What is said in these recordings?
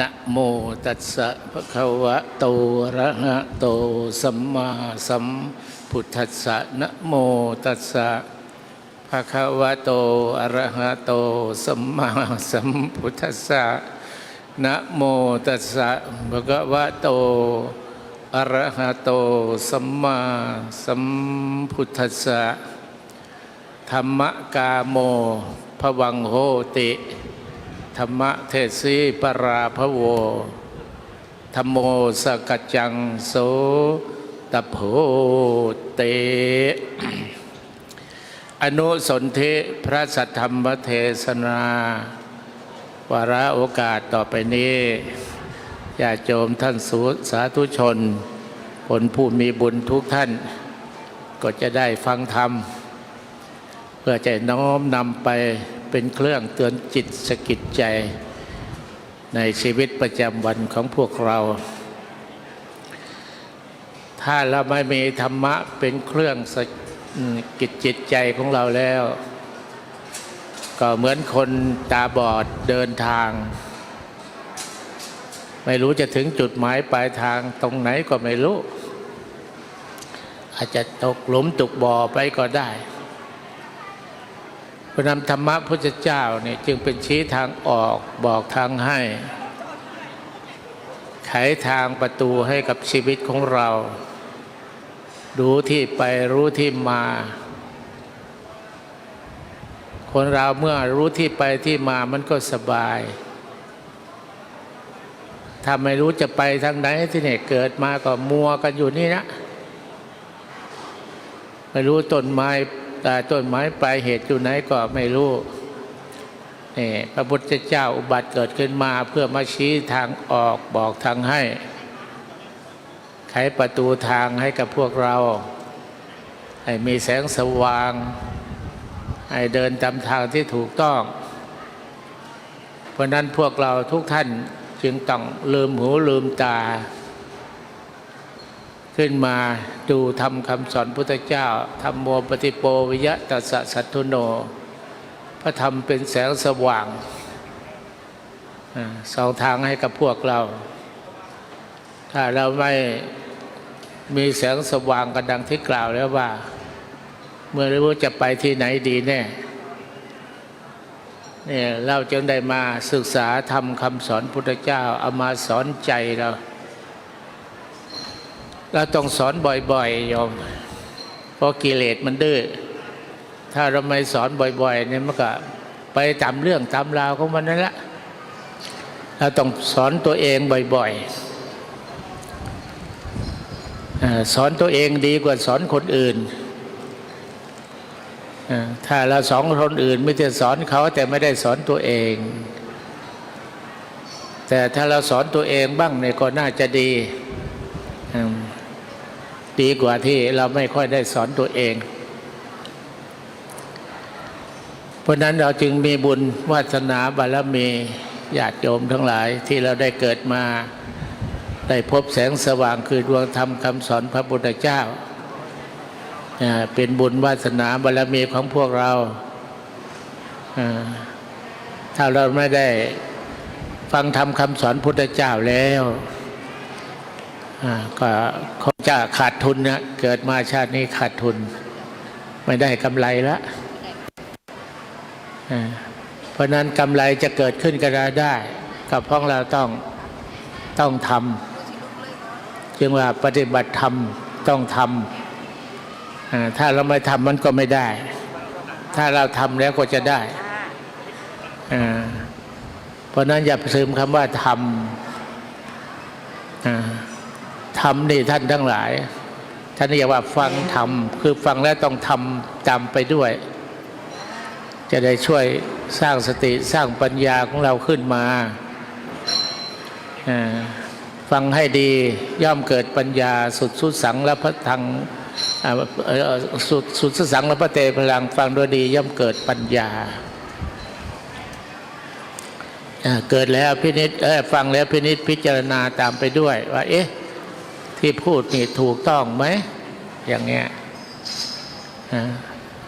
นะโมตัสสะภะคะวะโตอะระหะโตสัมมาสัมพุทธัสสะนะโมตัสสะภะคะวะโตอะระหะโตสัมมาสัมพุทธัสสะนะโมตัสสะภะคะวะโตอะระหะโตสัมมาสัมพุทธัสสะธรรมกาโมภวังโหติ ธรรมเทศีปราภโวธรรมโมสกจังโสตโพเต อนุสนธิพระสัทธรรมเทศนา วาระโอกาสต่อไปนี้ญาติโยมท่านสุสาธุชน คนผู้มีบุญทุกท่าน ก็จะได้ฟังธรรม เพื่อจะน้อมนำไป เป็นเครื่องเตือนจิตสะกิดใจ ในชีวิตประจำวันของพวกเรา ถ้าเราไม่มีธรรมะเป็นเครื่องสะกิดจิตใจของเราแล้ว ก็เหมือนคนตาบอดเดินทาง ไม่รู้จะถึงจุดหมายปลายทางตรงไหนก็ไม่รู้ อาจจะตกหลุมตกบ่อไปก็ได้ พระนำธรรมะพุทธเจ้าเนี่ยจึงเป็นชี้ทางออกบอกทางให้ ไขทางประตูให้กับชีวิตของเรารู้ที่ไปรู้ที่มา คนเราเมื่อรู้ที่ไปที่มามันก็สบาย ถ้าไม่รู้จะไปทางไหนที่เนี่ยเกิดมาก็มัวกันอยู่นี่นะ ไม่รู้ต้นไม้ แต่ต้นไม้ปลายเหตุอยู่ไหนก็ไม่รู้นี่พระพุทธเจ้าอุบัติเกิดขึ้นมาเพื่อมาชี้ทางออกบอกทางให้ไขประตูทางให้กับพวกเรา ให้มีแสงสว่าง ให้เดินตามทางที่ถูกต้อง เพราะนั้นพวกเราทุกท่านจึงต้องลืมหูลืมตา ขึ้นมาดูทำคำสอนพุทธเจ้าธรรมโมปฏิโปวิยะตัสสะสัทธุโน พระธรรมเป็นแสงสว่างสองทางให้กับพวกเรา ถ้าเราไม่มีแสงสว่างกันดังที่กล่าวแล้วว่า เมื่อรู้จะไปที่ไหนดีแน่เนี่ยเราจึงได้มาศึกษาทำคำสอนพุทธเจ้าเอามาสอนใจเรา เราต้องสอนบ่อยๆโยมเพราะกิเลสมันดื้อถ้าเราไม่สอนบ่อย ๆ เนี่ยมันก็ไปตามเรื่องตามราวของมันนั่นแหละเราต้องสอนตัวเองบ่อยๆอสอนตัวเองดีกว่าสอนคนอื่นถ้าเราสอนคนอื่นไม่ได้สอนเขาแต่ไม่ได้สอนตัวเอง แต่ถ้าเราสอนตัวเองบ้างเนี่ยก็น่าจะดี ดีกว่าที่เราไม่ค่อยได้สอนตัวเอง เพราะนั้นเราจึงมีบุญวาสนาบารมีญาติโยมทั้งหลายที่เราได้เกิดมา ได้พบแสงสว่างคือดวงธรรมคำสอนพระพุทธเจ้า เป็นบุญวาสนาบารมีของพวกเรา ถ้าเราไม่ได้ฟังธรรมคำสอนพุทธเจ้าแล้ว ก็คงจะขาดทุนนะเกิดมาชาตินี้ขาดทุน ไม่ได้กำไรละอ่าเพราะนั้นกำไรจะเกิดขึ้นก็ได้ กับพราะเราต้องต้องทำจึงว่าปฏิบัติธรรมต้องทำถ้าเราไม่ทำมันก็ไม่ได้ ถ้าเราทำแล้วก็จะได้ เพราะนั้นอย่าซึมคำว่าทำ อ่าทำนี่ท่านทั้งหลาย ท่านเรียกว่าฟังทำคือฟังแล้วต้องทำจำไปด้วย จะได้ช่วยสร้างสติสร้างปัญญาของเราขึ้นมาฟังให้ดีย่อมเกิดปัญญาสุดสุดสังและพระทังสุดสุดสังและพระเตพลังฟังโดยดีย่อมเกิดปัญญาเกิดแล้วพินิจฟังแล้วพินิจพิจารณาตามไปด้วยว่าเอ๊ะ ที่พูดนี่ถูกต้องไหม อย่างเงี้ย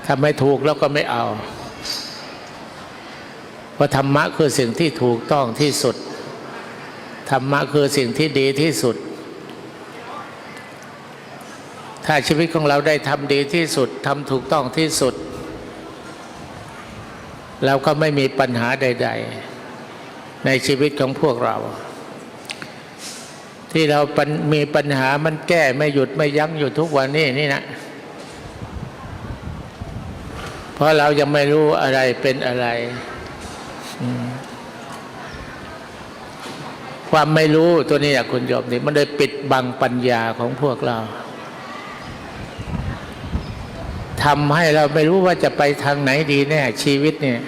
ถ้าไม่ถูกแล้วก็ไม่เอา เพราะธรรมะคือสิ่งที่ถูกต้องที่สุด ธรรมะคือสิ่งที่ดีที่สุด ถ้าชีวิตของเราได้ทำดีที่สุดทำถูกต้องที่สุด เราก็ไม่มีปัญหาใด ๆ ในชีวิตของพวกเรา ที่เรามีปัญหามันแก้ไม่หยุดไม่ยั้งอยู่ทุกวันนี้นี่นะ เพราะเรายังไม่รู้อะไรเป็นอะไร ความไม่รู้ตัวนี้คุณโยมนี่มันเลยปิดบังปัญญาของพวกเราทำให้เราไม่รู้ว่าจะไปทางไหนดีแน่ชีวิตเนี่ย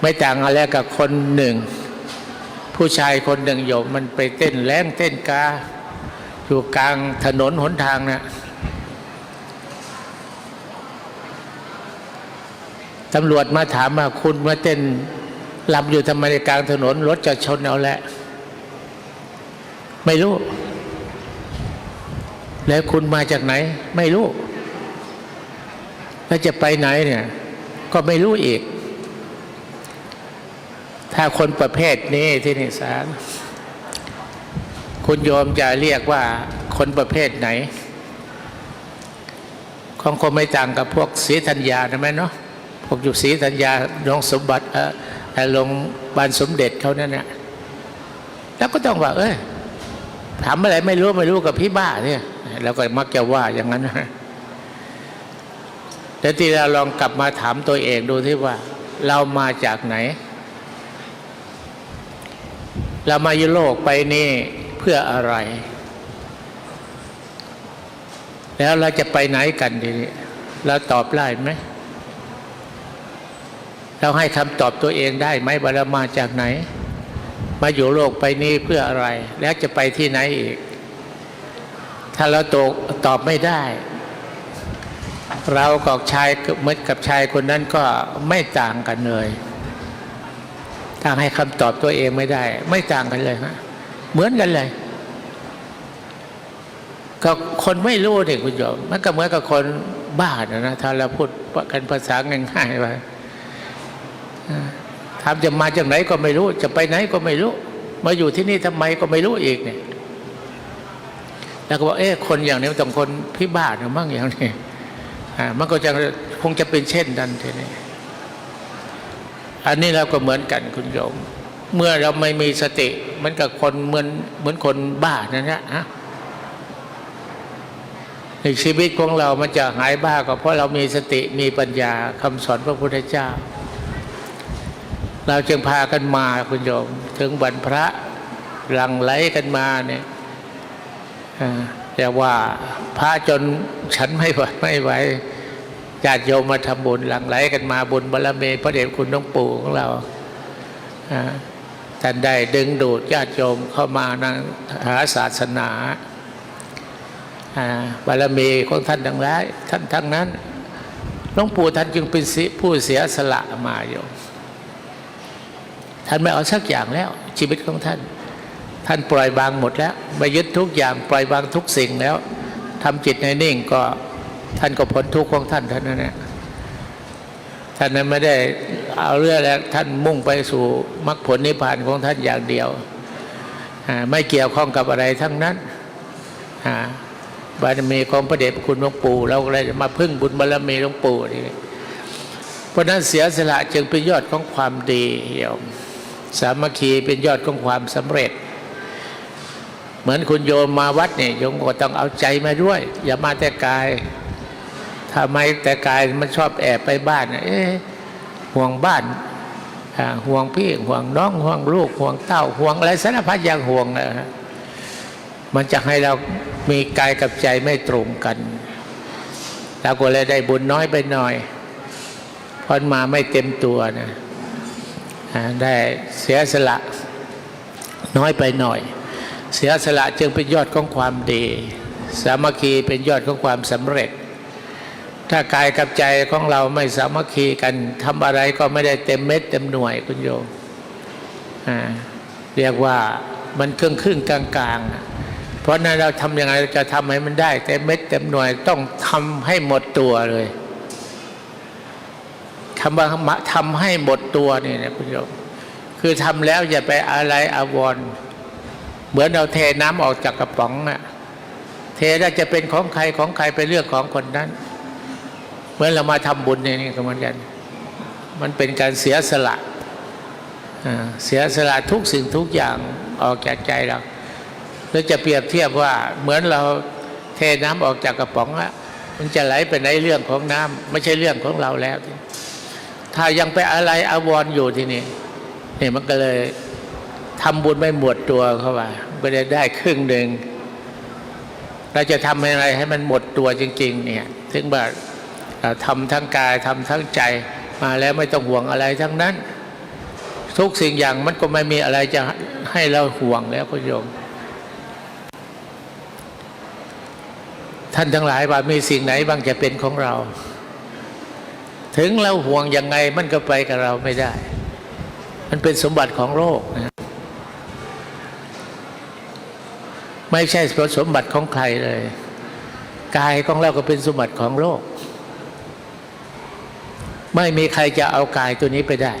ไม่ต่างอะไรกับคนหนึ่ง ผู้ชายคนหนึ่งโยมมันไปเต้นแรงเต้นกา อยู่กลางถนนหนทางนะตำรวจมาถามว่าคุณมาเต้นหลำอยู่ทำไมในกลางถนนรถจะชนเอาแหละ ไม่รู้ แล้วคุณมาจากไหน ไม่รู้ แล้วจะไปไหนเนี่ย ก็ไม่รู้อีก ถ้าคนประเภทนี้ที่นี่สารคุณโยมจะเรียกว่าคนประเภทไหน ของคงไม่ต่างกับพวกศรีธัญญานะไหมเนาะพวกอยู่ศรีธัญญาลงสมบัติเออลงบานสมเด็จเขานั่นเนี่ยแล้วก็ต้องว่า เอ้ยถามอะไรไม่รู้ไม่รู้กับพี่บ้าเนี่ยแล้วก็มักจะว่าอย่างนั้นนะแต่ที่เราลองกลับมาถามตัวเองดูที่ว่า เรามาจากไหน เรามายุโลกไปนี่เพื่ออะไร แล้วเราจะไปไหนกันทีเราตอบได้ไหมเราให้คำตอบตัวเองได้ไหมว่าเรามาจากไหน มาอยู่โลกไปนี้เพื่ออะไร แล้วจะไปที่ไหนอีก ถ้าเราตกตอบไม่ได้ เรากับชายเหมือนกับชายคนนั้นก็ไม่ต่างกันเลย ถ้าให้คำตอบตัวเองไม่ได้ ไม่ต่างกันเลยฮะเหมือนกันเลยก็คนไม่รู้เนี่ยคุณโยมมันก็เหมือนกับคนบ้านะนะถ้าเราพูดกันภาษาง่ายๆไปทำจะมาจากไหนก็ไม่รู้ จะไปไหนก็ไม่รู้ มาอยู่ที่นี่ทำไมก็ไม่รู้อีกเนี่ย แล้วก็บอกเอ๊ะคนอย่างนี้ต้องคนพิบ้าหรือมั่งอย่างนี้อ่ามันก็จะคงจะเป็นเช่นนั้นทีนี้ อันนี้เราก็เหมือนกันคุณโยม เมื่อเราไม่มีสติเหมือนกับคนเหมือนเหมือนคนบ้านั่นแหละฮะในชีวิตของเรามันจะหายบ้าก็เพราะเรามีสติมีปัญญาคำสอนพระพุทธเจ้า เราจึงพากันมาคุณโยม ถึงวันพระหลังไหลกันมาเนี่ยแต่ว่าพระจนฉันไม่ไหวไม่ไหว ญาติโยมมาทำบุญหลังไหลกันมาบุญบารมีพระเดชคุณหลวงปู่ของเราท่านได้ดึงดูดญาติโยมเข้ามานะหาศาสนาบารมีของท่านทั้งหลายท่านทั้งนั้นหลวงปู่ท่านจึงเป็นผู้เสียสละมาโยมท่านไม่เอาสักอย่างแล้ว ชีวิตของท่าน ท่านปล่อยวางหมดแล้วไม่ยึดทุกอย่างปล่อยวางทุกสิ่งแล้วทำจิตในนิ่งก็ ท่านก็พ้นทุกข์ของท่านท่านนั้นนะท่านนั้นไม่ได้เอาเรื่องแล้วท่านมุ่งไปสู่มรรคผลนิพพานของท่านอย่างเดียว ไม่เกี่ยวข้องกับอะไรทั้งนั้นบารมีของพระเดชคุณหลวงปู่เราก็เลยมาพึ่งบุญบารมีหลวงปู่นี่เพราะนั้นเสียสละจึงเป็นยอดของความดีโยมสามัคคีเป็นยอดของความสำเร็จ เหมือนคุณโยมมาวัดเนี่ยโยมก็ต้องเอาใจมาด้วย อย่ามาแต่กาย ทำไมแต่กายมันชอบแอบไปบ้านเอ๊ะห่วงบ้านห่วงพี่ห่วงน้องห่วงลูกห่วงเต้าห่วงอะไรสารพัดอย่างห่วงนะมันจะให้เรามีกายกับใจไม่ตรงกันเราก็เลยได้บุญน้อยไปหน่อยพอมาไม่เต็มตัวนะได้เสียสละน้อยไปหน่อย เสียสละจึงเป็นยอดของความดี สามัคคีเป็นยอดของความสำเร็จ ถ้ากายกับใจของเราไม่สามัคคีกันทำอะไรก็ไม่ได้เต็มเม็ดเต็มหน่วยคุณโยมเรียกว่ามันครึ่งครึ่งกลางกลางเพราะนั้นเราทำยังไงจะทำให้มันได้ เต็มเม็ดเต็มหน่วยต้องทำให้หมดตัวเลยคำว่าทำให้หมดตัวนี่นะคุณโยมคือทำแล้วอย่าไปอะไรอาวรเหมือนเราเทน้ำออกจากกระป๋องอะเทแล้วจะเป็นของใครของใครไปเลือกของคนนั้น เหมือนเรามาทำบุญเนี่ยนี่ก็เหมือนกัน มันเป็นการเสียสละเสียสละทุกสิ่งทุกอย่างออกจากใจเราแล้วจะเปรียบเทียบว่าเหมือนเราเทน้ำออกจากกระป๋องอะมันจะไหลไปในเรื่องของน้ำไม่ใช่เรื่องของเราแล้ว ถ้ายังไปอะไรอาวรณ์อยู่ที่นี่นี่มันก็เลยทำบุญไม่หมดตัวเข้ามาไม่ได้ได้ครึ่งหนึ่งเราจะทำอะไรให้มันหมดตัวจริง ๆ เนี่ย ถึงแบบ ทำทั้งกายทำทั้งใจมาแล้วไม่ต้องห่วงอะไรทั้งนั้น ทุกสิ่งอย่างมันก็ไม่มีอะไรจะให้เราห่วงแล้วคุณโยม ท่านทั้งหลายว่ามีสิ่งไหนบ้างจะเป็นของเรา ถึงเราห่วงยังไงมันก็ไปกับเราไม่ได้ มันเป็นสมบัติของโลกนะไม่ใช่สมบัติของใครเลย กายของเราก็เป็นสมบัติของโลก ไม่มีใครจะเอากายตัวนี้ไปได้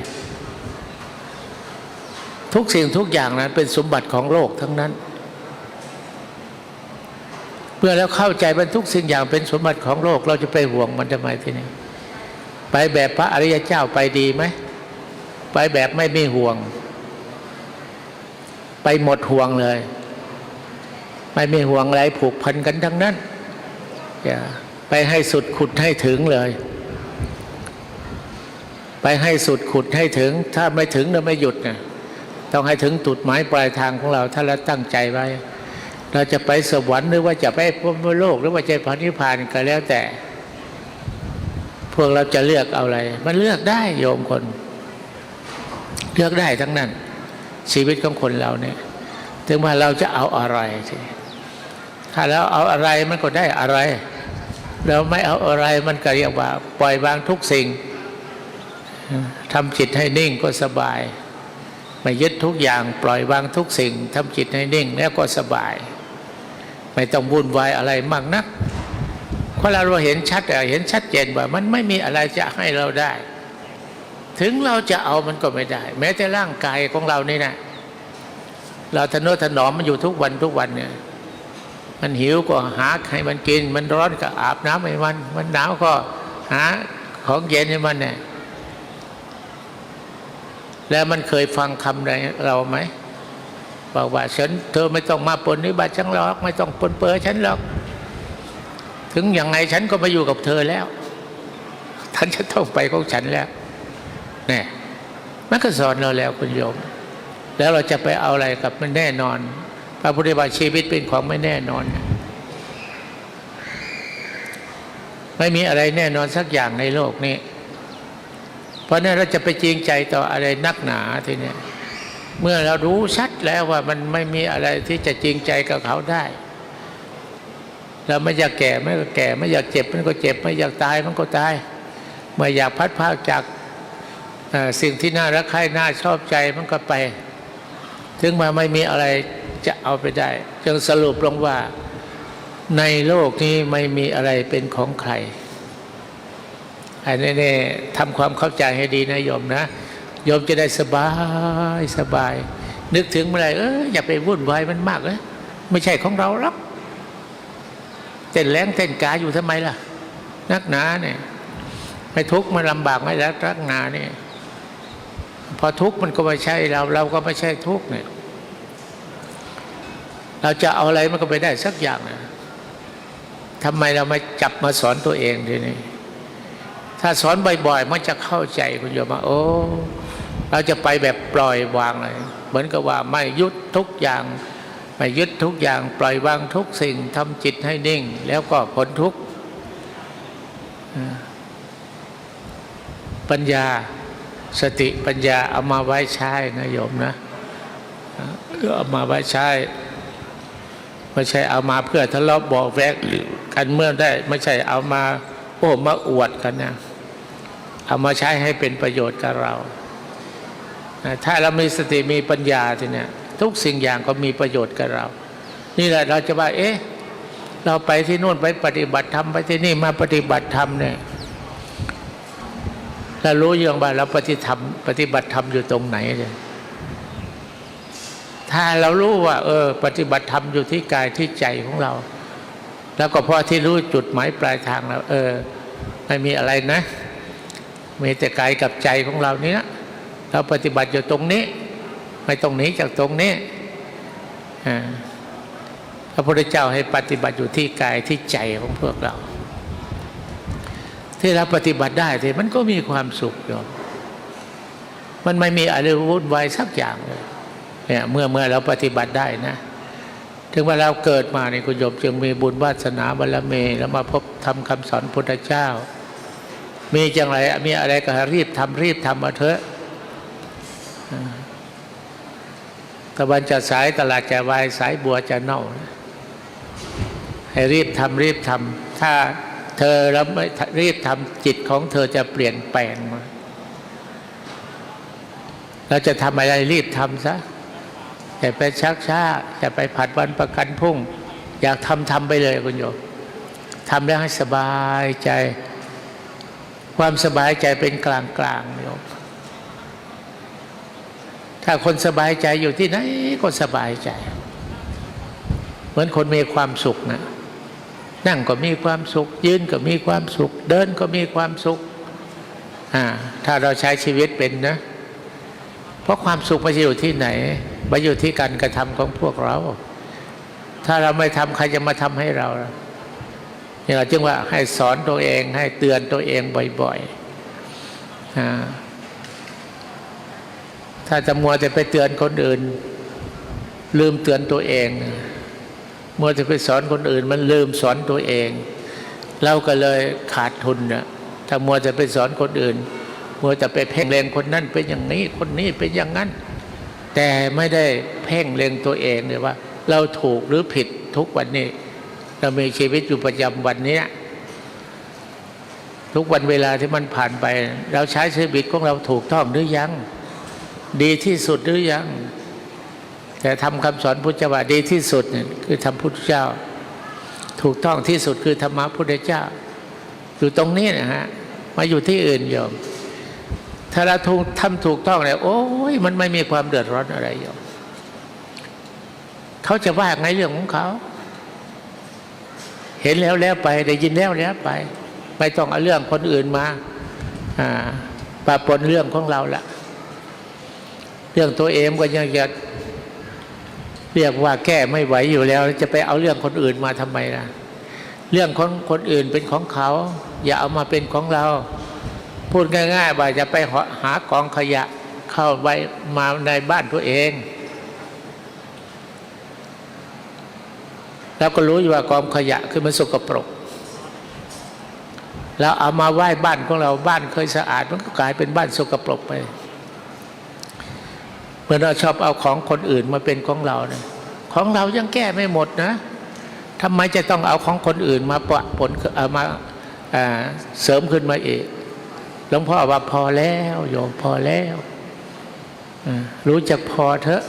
ทุกสิ่งทุกอย่างนั้นเป็นสมบัติของโลกทั้งนั้น เมื่อเราเข้าใจมันทุกสิ่งอย่างเป็นสมบัติของโลก เราจะไปห่วงมันทำไมทีนี้ไปแบบพระอริยเจ้าไปดีไหมไปแบบไม่มีห่วง ไปหมดห่วงเลย ไม่มีห่วงอะไรผูกพันกันทั้งนั้นอย่าไปให้สุดขุดให้ถึงเลย ไปให้สุดขุดให้ถึง ถ้าไม่ถึงเราไม่หยุดนะต้องให้ถึงจุดหมายปลายทางของเรา ถ้าเราตั้งใจไว้ เราจะไปสวรรค์หรือว่าจะไปพรหมโลก หรือว่าจะพระนิพพานก็แล้วแต่ พวกเราจะเลือกเอาอะไร มันเลือกได้โยมคน เลือกได้ทั้งนั้น ชีวิตของคนเราเนี่ย ถึงว่าเราจะเอาอะไรถ้าเราเอาอะไรมันก็ได้อะไร เราไม่เอาอะไรมันก็เรียกว่า ปล่อยวางทุกสิ่ง ทำจิตให้นิ่งก็สบาย ไม่ยึดทุกอย่างปล่อยวางทุกสิ่งทำจิตให้นิ่งแล้วก็สบาย ไม่ต้องวุ่นวายอะไรมากนักเพราะเราเห็นชัดเห็นชัดเจนว่ามันไม่มีอะไรจะให้เราได้ ถึงเราจะเอามันก็ไม่ได้ แม้แต่ร่างกายของเรานี่นะเราทนุถนอมมันอยู่ทุกวันทุกวันเนี่ยมันหิวก็หาให้มันกิน มันร้อนก็อาบน้ำให้มัน มันหนาวก็หาของเย็นให้มันเนี่ย แล้วมันเคยฟังคำใดเราไหมบอกว่าฉันเธอไม่ต้องมาปนนิบัติฉันหรอก ไม่ต้องปนเปื้อฉันหรอก ถึงยังไงฉันก็มาอยู่กับเธอแล้วท่านจะต้องไปของฉันแล้วเนี่ยมันก็สอนเราแล้วคุณโยม แล้วเราจะไปเอาอะไรกับมันแน่นอนพระพุทธบาชีวิตเป็นของไม่แน่นอน ไม่มีอะไรแน่นอนสักอย่างในโลกนี้ เพราะนั้นเราจะไปจริงใจต่ออะไรนักหนาทีนี้เมื่อเรารู้ชัดแล้วว่ามันไม่มีอะไรที่จะจริงใจกับเขาได้ เราไม่อยากแก่ไมันก็แก่ ไม่อยากเจ็บ มันก็เจ็บ ไม่อยากตายมันก็ตายเมื่ออยากพัดพากจากสิ่งที่น่ารักใคร่น่าชอบใจมันก็ไป ถึงมาไม่มีอะไรจะเอาไปได้ จึงสรุปลงว่าในโลกนี้ไม่มีอะไรเป็นของใคร อันนี้เนี่ยทำความเข้าใจให้ดีนะโยมนะโยมจะได้สบายสบาย นึกถึงเมื่อไรเอออย่าไปวุ่นวายมันมากเลยไม่ใช่ของเราหรอกเต้นแรงเต้นกาอยู่ทำไมล่ะ นักหนาเนี่ยไม่ทุกข์มันลำบากไม่รักรักหนาเนี่ยพอทุกข์มันก็ไม่ใช่เรา เราก็ไม่ใช่ทุกข์เนี่ยเราจะเอาอะไรมันก็ไปได้สักอย่างนะทำไมเราไม่จับมาสอนตัวเองทีนี้ ถ้าสอนบ่อยๆ มันจะเข้าใจคุณโยมว่าโอ้เราจะไปแบบปล่อยวางเลย เหมือนกับว่าไม่ยึดทุกอย่าง ไม่ยึดทุกอย่าง ปล่อยวางทุกสิ่งทำจิตให้นิ่ง แล้วก็พ้นทุกปัญญาสติปัญญาเอามาไว้ใช้นะโยมนะเอามาไว้ใช้ไม่ใช่เอามาเพื่อทะเลาะบอกแวกกันเมื่อได้ ไม่ใช่เอามา โอ้มาอวดกันนะ เอามาใช้ให้เป็นประโยชน์กับเรา ถ้าเรามีสติมีปัญญาทีเนี้ยทุกสิ่งอย่างก็มีประโยชน์กับเรา นี่แหละเราจะว่า เอ๊ะ เราไปที่นู่นไปปฏิบัติธรรมไปที่นี่มาปฏิบัติธรรมเนี่ยเรารู้ยังว่าเราปฏิธรรมปฏิบัติธรรมอยู่ตรงไหนเลยถ้าเรารู้ว่า เออ ปฏิบัติธรรมอยู่ที่กายที่ใจของเรา แล้วก็พอที่รู้จุดหมายปลายทางแล้วเออ ไม่มีอะไรนะ มีแต่กายกับใจของเราเนี้ยเราปฏิบัติอยู่ตรงนี้ ไม่ตรงนี้จากตรงนี้พระพุทธเจ้าให้ปฏิบัติอยู่ที่กายที่ใจของพวกเรา ที่เราปฏิบัติได้ที่มันก็มีความสุขอยู่มันไม่มีอะไรวุ่นวายสักอย่างเลยเนี่ยเมื่อเมื่อเราปฏิบัติได้นะ ถึงว่าเราเกิดมาในคุณโยมจึงมีบุญวาสนาบารมีแล้วมาพบทำคำสอนพุทธเจ้า มีจังไรมีอะไรก็รีบทำรีบทำมาเถอะตะวันจะสายตลาดจะวายสายบัวจะเน่า ให้รีบทำรีบทำถ้าเธอแล้วไม่รีบทำจิตของเธอจะเปลี่ยนแปลงมาเราจะทำอะไรรีบทำซะอย่าไปชักช้าอย่าไปผัดวันประกันพรุ่ง อยากทำทำไปเลยคุณโยมทำแล้วให้สบายใจ ความสบายใจเป็นกลางกลางๆโยมถ้าคนสบายใจอยู่ที่ไหนก็สบายใจ เหมือนคนมีความสุขนะนั่งก็มีความสุข ยืนก็มีความสุข เดินก็มีความสุขอ่าถ้าเราใช้ชีวิตเป็นนะ เพราะความสุขไม่ใช่อยู่ที่ไหนมาอยู่ที่การกระทำของพวกเรา ถ้าเราไม่ทำใครจะมาทำให้เราล่ะ นี่เราจึงว่าให้สอนตัวเอง ให้เตือนตัวเองบ่อยๆถ้าจะมัวแต่ไปเตือนคนอื่น ลืมเตือนตัวเอง มัวจะไปสอนคนอื่น มันลืมสอนตัวเอง เราก็เลยขาดทุนนะถ้ามัวจะไปสอนคนอื่น มัวจะไปเพ่งเล็งคนนั้นเป็นอย่างนี้คนนี้เป็นอย่างนั้น แต่ไม่ได้เพ่งเล็งตัวเองเลยว่า เราถูกหรือผิดทุกวันนี้ เรามีชีวิตอยู่ประจำวันนี้ ทุกวันเวลาที่มันผ่านไป เราใช้ชีวิตของเราถูกต้องหรือยัง ดีที่สุดหรือยัง แต่ทำคำสอนพุทธเจ้าดีที่สุดเนี่ยคือทำพุทธเจ้า ถูกต้องที่สุดคือธรรมะพุทธเจ้า อยู่ตรงนี้นะฮะมาอยู่ที่อื่นโยมถ้าเราถูกทำถูกต้องเนี่ยโอ้ยมันไม่มีความเดือดร้อนอะไรโยมเขาจะว่าไงเรื่องของเขา เห็นแล้วแล้วไปได้ยินแล้วแล้วไป ไม่ต้องเอาเรื่องคนอื่นมาปะปนเรื่องของเราละเรื่องตัวเองก็ยังจะเรียกว่าแก้ไม่ไหวอยู่แล้ว จะไปเอาเรื่องคนอื่นมาทำไมล่ะ เรื่องของคนอื่นเป็นของเขา อย่าเอามาเป็นของเรา พูดง่ายๆว่าจะไปหากองขยะเข้าไปมาในบ้านตัวเอง แล้วก็รู้อยู่ว่ากองขยะคือมันสกปรกแล้วเอามาไหว้บ้านของเราบ้านเคยสะอาดมันก็กลายเป็นบ้านสกปรกไปเมื่อเราชอบเอาของคนอื่นมาเป็นของเราเนี่ยของเรายังแก้ไม่หมดนะทำไมจะต้องเอาของคนอื่นมาปะปนเอามาเสริมขึ้นมาอีกหลวงพ่อว่าพอแล้วโยมพอแล้วรู้จักพอเถอะ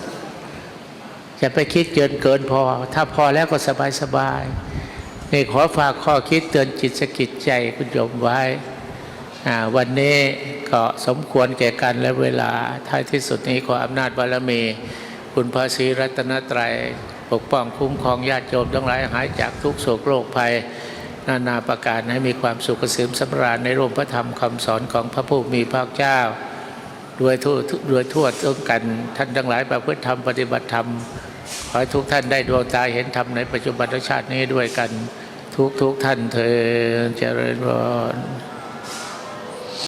จะไปคิดเกินเกินพอ ถ้าพอแล้วก็สบายสบายนี่ขอฝากข้อคิดเตือนจิตสกิดใจคุณโยมไว้วันนี้ก็สมควรแก่กันและเวลา ท้ายที่สุดนี้ขออำนาจบารมี คุณพระศรีรัตนตรัย ปกป้องคุ้มครองญาติโยมทั้งหลายหายจากทุกโศกโรคภัย นานาประการให้มีความสุขเกษมสำราญในร่มพระธรรมคำสอนของพระผู้มีพระเจ้า ด้วยทั่วด้วยทั่วต้งกัน ท่านทั้งหลายประพฤติธรรมปฏิบัติธรรม ขอให้ทุกท่านได้ดวงตาเห็นธรรมในปัจจุบันชาตินี้ด้วยกัน ทุกทุกท่านเธอเจริญพร